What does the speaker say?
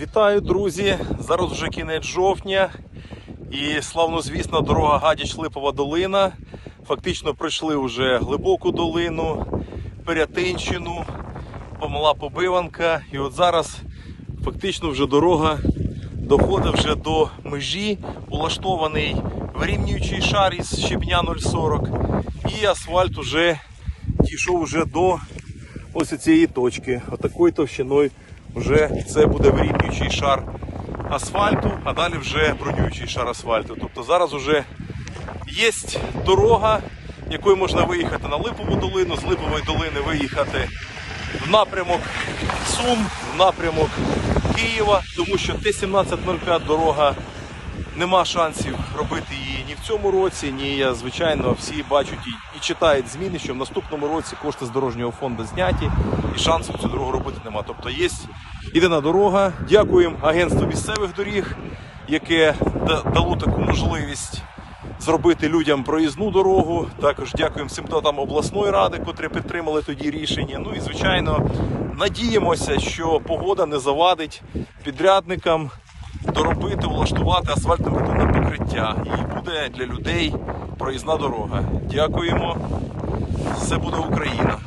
Вітаю, друзі! Зараз вже кінець жовтня і славнозвісна дорога Гадяч-Липова долина. Фактично пройшли вже глибоку долину, Перятинщину, помала Побиванка. І от зараз фактично вже дорога доходить вже до межі, улаштований вирівнюючий шар із щебня 040. І асфальт уже дійшов вже до ось цієї точки. Отакою товщиною вже це буде вирівнюючий шар асфальту, а далі вже бронюючий шар асфальту. Тобто зараз вже є дорога, якою можна виїхати на Липову долину, з Липової долини виїхати в напрямок Сум, в напрямок Києва, тому що Т-1705 дорога нема шансів робити її ні в цьому році, ні, звичайно, всі бачать і, і читають зміни, що в наступному році кошти з дорожнього фонду зняті і шансів цю дорогу робити нема. Тобто є єдина дорога. Дякуємо агентству місцевих доріг, яке дало таку можливість зробити людям проїзну дорогу. Також дякуємо всім депутатам обласної ради, котрі підтримали тоді рішення. Ну і звичайно, надіємося, що погода не завадить підрядникам доробити, влаштувати асфальтне бетонне покриття. І буде для людей проїзна дорога. Дякуємо. Все буде Україна.